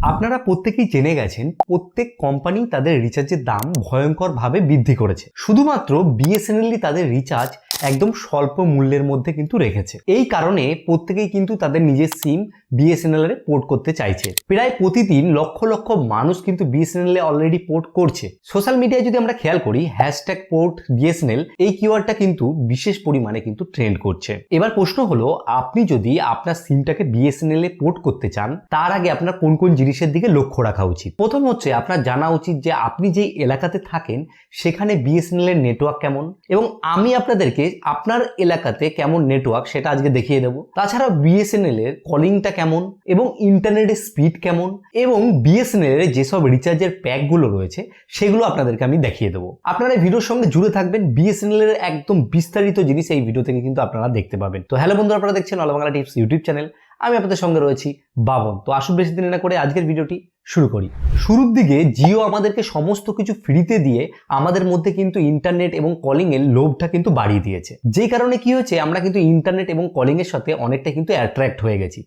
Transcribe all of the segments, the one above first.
আপনারা প্রত্যেকেই জেনে গেছেন, প্রত্যেক কোম্পানি তাদের রিচার্জের দাম ভয়ঙ্করভাবে বৃদ্ধি করেছে। শুধুমাত্র বিএসএনএলই তাদের রিচার্জ একদম স্বল্প মূল্যের মধ্যে কিন্তু রেখেছে। এই কারণে প্রত্যেকেই কিন্তু তাদের নিজের সিম বিএসএনএল এ পোর্ট করতে চাইছে। প্রায় প্রতিদিন লক্ষ লক্ষ মানুষ কিন্তু বিএসএনএল এ অলরেডি পোর্ট করছে। সোশ্যাল মিডিয়ায় যদি আমরা খেয়াল করি হ্যাশট্যাগ পোর্ট বিএসএনএল এই কিওয়ার্ডটা কিন্তু বিশেষ পরিমাণে কিন্তু ট্রেন্ড করছে। এবার প্রশ্ন হলো, আপনি যদি আপনার সিমটাকে বিএসএনএল এ পোর্ট করতে চান, তার আগে আপনার কোন কোন জিনিসের দিকে লক্ষ্য রাখা উচিত। প্রথম হচ্ছে আপনার জানা উচিত যে আপনি যেই এলাকাতে থাকেন, সেখানে বিএসএনএল এর নেটওয়ার্ক কেমন এবং আমি আপনাদেরকে আপনার এলাকাতে কেমন নেটওয়ার্ক সেটা আজকে দেখিয়ে দেবো। তাছাড়া বিএসএনএল এর কলিংটা কেমন এবং ইন্টারনেটের স্পিড কেমন এবং বিএসএনএল এর যেসব রিচার্জের প্যাকগুলো রয়েছে, সেগুলো আপনাদেরকে আমি দেখিয়ে দেবো। আপনারা ভিডিওর সঙ্গে জুড়ে থাকবেন। বিএসএনএল এর একদম বিস্তারিত জিনিস এই ভিডিও থেকে কিন্তু আপনারা দেখতে পাবেন। তো হ্যালো বন্ধু আপনারা দেখছেন all Bangla tips YouTube channel আমি আপনাদের সঙ্গে রয়েছি বাবন তো আসুন বেশি দিন না করে আজকের ভিডিওটি শুরু করি। শুরুর দিকে জিও আমাদেরকে সমস্ত কিছু ফ্রিতে দিয়ে আমাদের মধ্যে কিন্তু ইন্টারনেট এবং কলিং এর লোভটা কিন্তু বাড়িয়ে দিয়েছে। যেই কারণে কি হয়েছে, আমরা কিন্তু ইন্টারনেট এবং কলিং এর সাথে অনেকটা কিন্তু অ্যাট্রাক্ট হয়ে গেছি।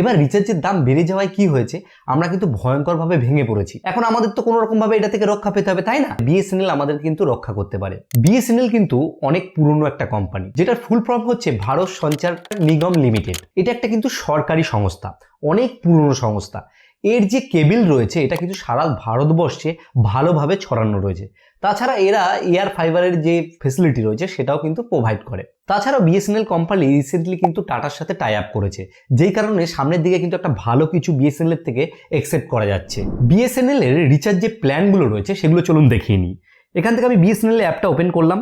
এবার রিচার্জের দাম বেড়ে যাওয়ায় কি হয়েছে, আমরা কিন্তু ভয়ঙ্করভাবে ভেঙে পড়েছি। এখন আমাদের তো কোনো রকম ভাবে এটা থেকে রক্ষা পেতে হবে, তাই না? বিএসএনএল আমাদের কিন্তু রক্ষা করতে পারে। বিএসএনএল কিন্তু অনেক পুরনো একটা কোম্পানি যেটার ফুল ফর্ম হচ্ছে ভারত সঞ্চার নিগম লিমিটেড এটা একটা কিন্তু সরকারি সংস্থা, অনেক পুরনো সংস্থা। এর যে কেবিল রয়েছে, এটা কিন্তু সারা ভারতবর্ষে ভালোভাবে ছড়ানো রয়েছে। তাছাড়া এরা এয়ার ফাইবারের যে ফেসিলিটি রয়েছে, সেটাও কিন্তু প্রোভাইড করে। তাছাড়া বিএসএনএল কোম্পানি রিসেন্টলি কিন্তু টাটার সাথে টাই আপ করেছে, যেই কারণে সামনের দিকে কিন্তু একটা ভালো কিছু বিএসএনএল এর থেকে একসেপ্ট করা যাচ্ছে। বিএসএনএল এর রিচার্জ যে প্ল্যানগুলো রয়েছে, সেগুলো চলুন দেখিয়ে নিই। এখান থেকে আমি বিএসএনএল অ্যাপটা ওপেন করলাম।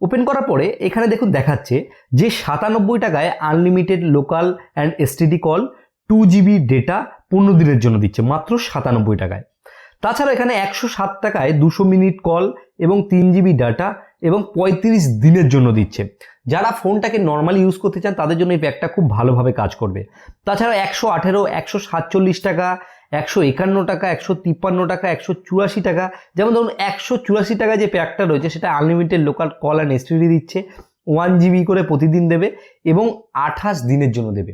ওপেন করার পরে এখানে দেখুন দেখাচ্ছে যে সাতানব্বই টাকায় unlimited local and STD call two GB data পনেরো দিনের জন্য দিচ্ছে, মাত্র সাতানব্বই টাকায়। তাছাড়া এখানে একশো সাত টাকায় দুশো মিনিট কল এবং তিন জিবি ডাটা এবং পঁয়ত্রিশ দিনের জন্য দিচ্ছে। যারা ফোনটাকে নর্মালি ইউজ করতে চান, তাদের জন্য এই প্যাকটা খুব ভালোভাবে কাজ করবে। তাছাড়া একশো আঠেরো, একশো সাতচল্লিশ টাকা, একশো একান্ন টাকা, একশো তিপ্পান্ন টাকা, একশো চুরাশি টাকা, যেমন ধরুন একশো চুরাশি টাকা যে প্যাকটা রয়েছে, সেটা unlimited local call and STD দিচ্ছে ওয়ান জিবি করে প্রতিদিন দেবে এবং আঠাশ দিনের জন্য দেবে।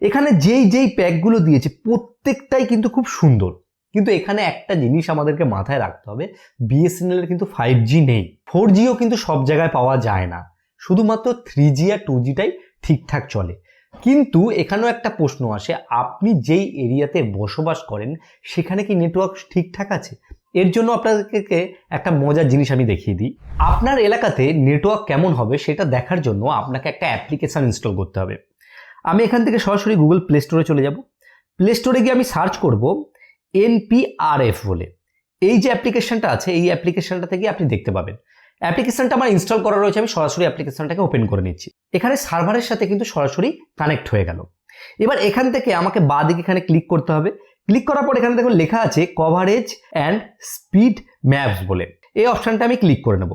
এখানে যেই যেই প্যাকগুলো দিয়েছে, প্রত্যেকটাই কিন্তু খুব সুন্দর। কিন্তু এখানে একটা জিনিস আমাদেরকে মাথায় রাখতে হবে বিএসএনএল এর কিন্তু ফাইভ জি নেই। ফোর জিও কিন্তু সব জায়গায় পাওয়া যায় না। শুধুমাত্র থ্রি জি আর টু জিটাই ঠিকঠাক চলে। কিন্তু এখানেও একটা প্রশ্ন আসে, আপনি যেই এরিয়াতে বসবাস করেন, সেখানে কি নেটওয়ার্ক ঠিকঠাক আছে? এর জন্য আপনাদেরকে একটা মজার জিনিস আমি দেখিয়ে দিই। আপনার এলাকাতে নেটওয়ার্ক কেমন হবে সেটা দেখার জন্য আপনাকে একটা অ্যাপ্লিকেশান ইনস্টল করতে হবে। আমি এখান থেকে সরাসরি গুগল প্লে স্টোরে চলে যাব। প্লে স্টোরে গিয়ে আমি সার্চ করব এনপিআরএফ বলে। এই যে অ্যাপ্লিকেশনটা আছে, এই অ্যাপ্লিকেশনটা থেকে আপনি দেখতে পাবেন। অ্যাপ্লিকেশনটা আমার ইনস্টল করা রয়েছে, আমি সরাসরি অ্যাপ্লিকেশনটাকে ওপেন করে নিচ্ছি। এখানে সার্ভারের সাথে কিন্তু সরাসরি কানেক্ট হয়ে গেল। এবার এখান থেকে আমাকে বাঁ দিকে এখানে ক্লিক করতে হবে। ক্লিক করার পর এখানে দেখুন লেখা আছে কভারেজ অ্যান্ড স্পিড ম্যাপস বলে। এই অপশানটা আমি ক্লিক করে নেব।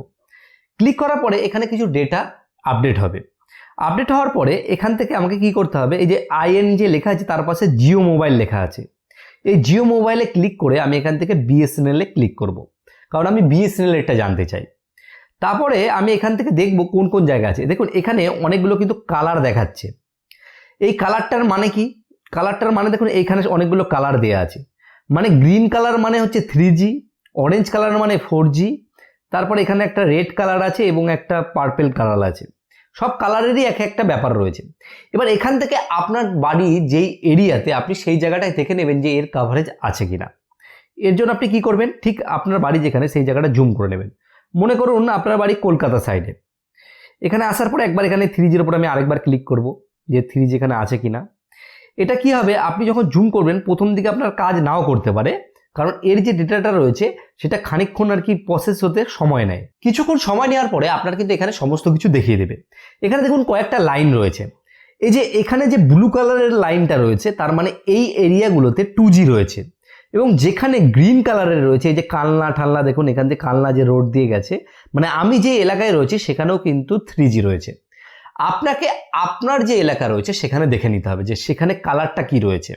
ক্লিক করার পরে এখানে কিছু ডেটা আপডেট হবে। আপডেট হওয়ার পরে এখান থেকে আমাকে কি করতে হবে? এই যে আইএন যে লেখা আছে, তার পাশে জিও মোবাইল লেখা আছে। এই জিও মোবাইলে ক্লিক করে আমি এখান থেকে বিএসএনএল ক্লিক করব। কারণ আমি বিএসএনএল এটা জানতে চাই। তারপরে আমি এখান থেকে দেখব কোন কোন জায়গা আছে। দেখুন, এখানে অনেকগুলো কিন্তু কালার দেখাচ্ছে। এই কালারটার মানে কি? কালারটার মানে দেখুন, এইখানে অনেকগুলো কালার দেওয়া আছে। মানে গ্রিন কালার মানে হচ্ছে থ্রি জি, অরেঞ্জ কালার মানে ফোর জি, তারপরে এখানে একটা রেড কালার আছে এবং একটা পার্পেল কালার আছে। সব কালারেরই এক একটা ব্যাপার রয়েছে। এবার এখান থেকে আপনার বাড়ি যেই এরিয়াতে আপনি সেই জায়গাটায় দেখে নেবেন যে এর কাভারেজ আছে কি না এর জন্য আপনি কি করবেন? ঠিক আপনার বাড়ি যেখানে সেই জায়গাটা জুম করে নেবেন। মনে করুন আপনার বাড়ি কলকাতা সাইডে এখানে আসার পর একবার এখানে থ্রি জির আমি আরেকবার ক্লিক করব যে থ্রি জি এখানে আছে কিনা। এটা কি হবে? আপনি যখন জুম করবেন, প্রথম দিকে আপনার কাজ নাও করতে পারে। কারণ এর যে ডেটাটা রয়েছে, সেটা খানিকক্ষণ আর কি প্রসেস হতে সময় নেয়। কিছুক্ষণ সময় নেওয়ার পরে আপনার কিন্তু এখানে সমস্ত কিছু দেখিয়ে দেবে। এখানে দেখুন কয়েকটা লাইন রয়েছে। এই যে এখানে যে ব্লু কালারের লাইনটা রয়েছে, তার মানে এই এরিয়াগুলোতে টু রয়েছে। এবং যেখানে গ্রিন কালারের রয়েছে, এই যে কালনা ঠালনা, দেখুন এখান থেকে কালনা যে রোড দিয়ে গেছে মানে আমি যে এলাকায় রয়েছে, সেখানেও কিন্তু থ্রি রয়েছে। আপনাকে আপনার যে এলাকা রয়েছে, সেখানে দেখে নিতে হবে যে সেখানে কালারটা কি রয়েছে।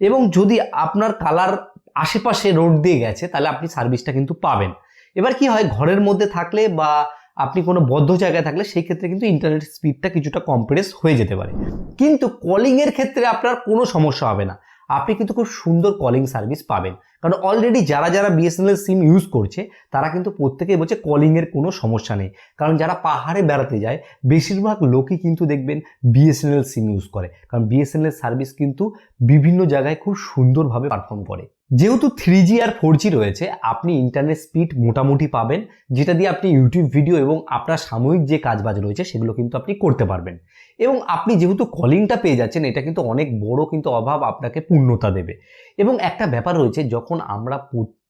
এবং যদি আপনার কালার আশেপাশে রোড দিয়ে গেছে, তাহলে আপনি সার্ভিসটা কিন্তু পাবেন। এবার কি হয়, ঘরের মধ্যে থাকলে বা আপনি কোনো বদ্ধ জায়গায় থাকলে সেই ক্ষেত্রে কিন্তু ইন্টারনেট স্পিডটা কিছুটা কম্প্রেস হয়ে যেতে পারে। কিন্তু কলিংয়ের ক্ষেত্রে আপনার কোনো সমস্যা হবে না। আপনি কিন্তু খুব সুন্দর কলিং সার্ভিস পাবেন। কারণ অলরেডি যারা যারা বিএসএনএল সিম ইউজ করছে, তারা কিন্তু প্রত্যেকেই বলছে কলিংয়ের কোনো সমস্যা নেই। কারণ যারা পাহাড়ে বেড়াতে যায়, বেশিরভাগ লোকই কিন্তু দেখবেন বিএসএনএল সিম ইউজ করে। কারণ বিএসএনএল সার্ভিস কিন্তু বিভিন্ন জায়গায় খুব সুন্দরভাবে পারফর্ম করে। যেহেতু থ্রি জি আর ফোর জি রয়েছে, আপনি ইন্টারনেট স্পিড মোটামুটি পাবেন, যেটা দিয়ে আপনি ইউটিউব ভিডিও এবং আপনার সাময়িক যে কাজবাজ রয়েছে, সেগুলো কিন্তু আপনি করতে পারবেন। এবং আপনি যেহেতু কলিংটা পেয়ে যাচ্ছেন, এটা কিন্তু অনেক বড় কিন্তু অভাব আপনাকে পূর্ণতা দেবে। এবং একটা ব্যাপার রয়েছে, যখন আমরা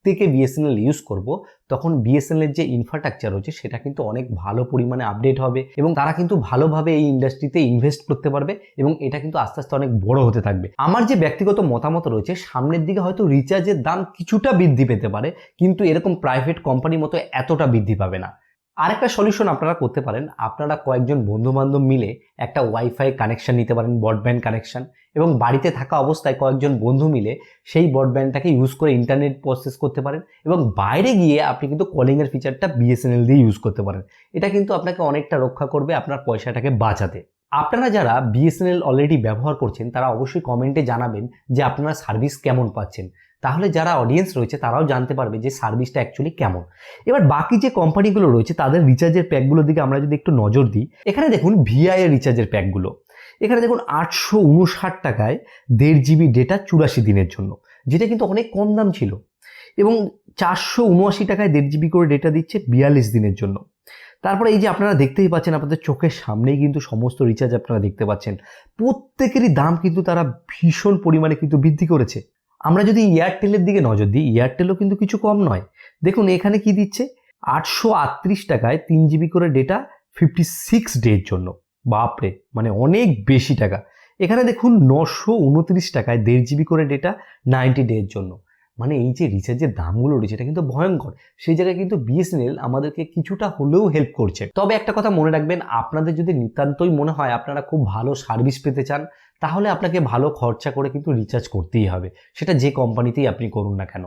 প্রত্যেকে বিএসএনএল ইউজ করব, তখন বিএসএনএল যে ইনফ্রাস্ট্রাকচার রয়েছে, সেটা কিন্তু অনেক ভালো পরিমাণে আপডেট হবে এবং তারা কিন্তু ভালোভাবে এই ইন্ডাস্ট্রিতে ইনভেস্ট করতে পারবে এবং এটা কিন্তু আস্তে আস্তে অনেক বড় হতে থাকবে। আমার যে ব্যক্তিগত মতামত রয়েছে, সামনের দিকে হয়তো রিচার্জের দাম কিছুটা বৃদ্ধি পেতে পারে, কিন্তু এরকম প্রাইভেট কোম্পানির মতো এতটা বৃদ্ধি পাবে না। আরেকটা সলিউশন আপনারা করতে পারেন। আপনারা কয়েকজন বন্ধু বান্ধব মিলে একটা ওয়াইফাই কানেকশন নিতে পারেন ব্রডব্যান্ড কানেকশন এবং বাড়িতে থাকা অবস্থায় কয়েকজন বন্ধু মিলে সেই ব্রডব্যান্ডটাকে ইউজ করে ইন্টারনেট প্রসেস করতে পারেন এবং বাইরে গিয়ে আপনি কিন্তু কলিংয়ের ফিচারটা বিএসএনএল দিয়ে ইউজ করতে পারেন। এটা কিন্তু আপনাকে অনেকটা রক্ষা করবে আপনার পয়সাটাকে বাঁচাতে। আপনারা যারা বিএসএনএল অলরেডি ব্যবহার করছেন, তারা অবশ্যই কমেন্টে জানাবেন যে আপনারা সার্ভিস কেমন পাচ্ছেন। তাহলে যারা অডিয়েন্স রয়েছে, তারাও জানতে পারবে যে সার্ভিসটা অ্যাকচুয়ালি কেমন। এবার বাকি যে কোম্পানিগুলো রয়েছে, তাদের রিচার্জের প্যাকগুলোর দিকে আমরা যদি একটু নজর দিই, এখানে দেখুন ভিআই এর রিচার্জের প্যাকগুলো এখানে দেখুন আটশো উনষাট টাকায় দেড় জিবি ডেটা চুরাশি দিনের জন্য, যেটা কিন্তু অনেক কম দাম ছিল। এবং চারশো উনআশি টাকায় দেড় জিবি করে ডেটা দিচ্ছে বিয়াল্লিশ দিনের জন্য। তারপরে এই যে আপনারা দেখতেই পাচ্ছেন, আপনাদের চোখের সামনেই কিন্তু সমস্ত রিচার্জ আপনারা দেখতে পাচ্ছেন। প্রত্যেকেরই দাম কিন্তু তারা ভীষণ পরিমাণে কিন্তু বৃদ্ধি করেছে। আমরা যদি এয়ারটেলের দিকে নজর দিই এয়ারটেলও কিন্তু কিছু কম নয়। দেখুন, এখানে কি দিচ্ছে? আটশো আটত্রিশ টাকায় তিন জিবি করে ডেটা ফিফটি সিক্স ডের জন্য। বাপরে মানে অনেক বেশি টাকা। এখানে দেখুন, নশো উনত্রিশ টাকায় দেড় জিবি করে ডেটা নাইনটি ডের জন্য। মানে এই যে রিচার্জের দামগুলো রয়েছে, এটা কিন্তু ভয়ঙ্কর। সেই জায়গায় কিন্তু বিএসএনএল আমাদেরকে কিছুটা হলেও হেল্প করছে। তবে একটা কথা মনে রাখবেন, আপনাদের যদি নিতান্তই মনে হয় আপনারা খুব ভালো সার্ভিস পেতে চান, তাহলে আপনাকে ভালো খরচা করে কিন্তু রিচার্জ করতেই হবে। সেটা যে কোম্পানিতেই আপনি করুন না কেন।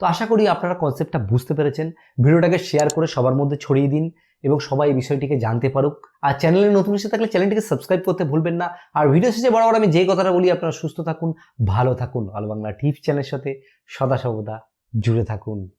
তো আশা করি আপনারা কনসেপ্টটা বুঝতে পেরেছেন। ভিডিওটাকে শেয়ার করে সবার মধ্যে ছড়িয়ে দিন। এবং সবাই এই বিষয়টিকে জানতে পারুক। আর চ্যানেলে নতুন এসে থাকলে চ্যানেলটিকে সাবস্ক্রাইব করতে ভুলবেন না। আর ভিডিও শেষে বরাবর আমি যে কথাটা বলি, আপনারা সুস্থ থাকুন, ভালো থাকুন। আলো বাংলা টিভি চ্যানেলের সাথে সদা সর্বদা জুড়ে থাকুন।